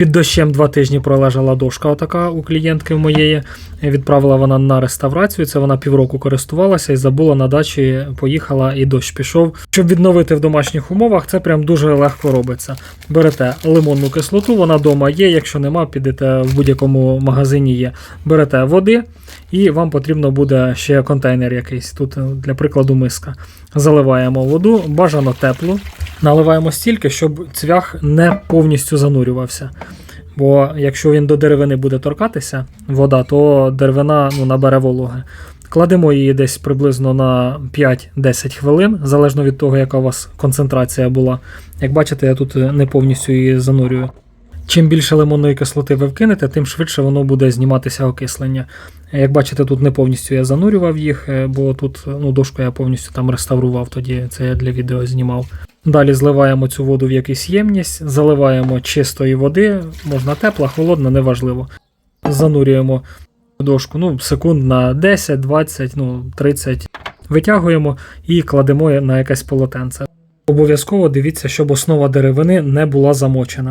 Під дощем два тижні пролежала дошка, отака у клієнтки моєї. Відправила вона на реставрацію. Це вона півроку користувалася і забула на дачі, поїхала і дощ пішов. Щоб відновити в домашніх умовах, це прям дуже легко робиться. Берете лимонну кислоту, вона вдома є. Якщо нема, підете в будь-якому магазині є. Берете води, і вам потрібно буде ще контейнер якийсь. Тут, для прикладу, миска. Заливаємо воду, бажано теплу. Наливаємо стільки, щоб цвях не повністю занурювався. Бо якщо він до деревини буде торкатися, вода, то деревина ну, набере вологи. Кладемо її десь приблизно на 5-10 хвилин, залежно від того, яка у вас концентрація була. Як бачите, я тут не повністю її занурюю. Чим більше лимонної кислоти ви вкинете, тим швидше воно буде зніматися окислення. Як бачите, тут не повністю я занурював їх, е, бо тут ну, дошку я повністю там реставрував, тоді це я для відео знімав. Далі зливаємо цю воду в якусь ємність, заливаємо чистої води, можна тепла, холодна, неважливо. Занурюємо дошку ну, секунд на 10, 20, ну, 30. Витягуємо і кладемо на якесь полотенце. Обов'язково дивіться, щоб основа деревини не була замочена.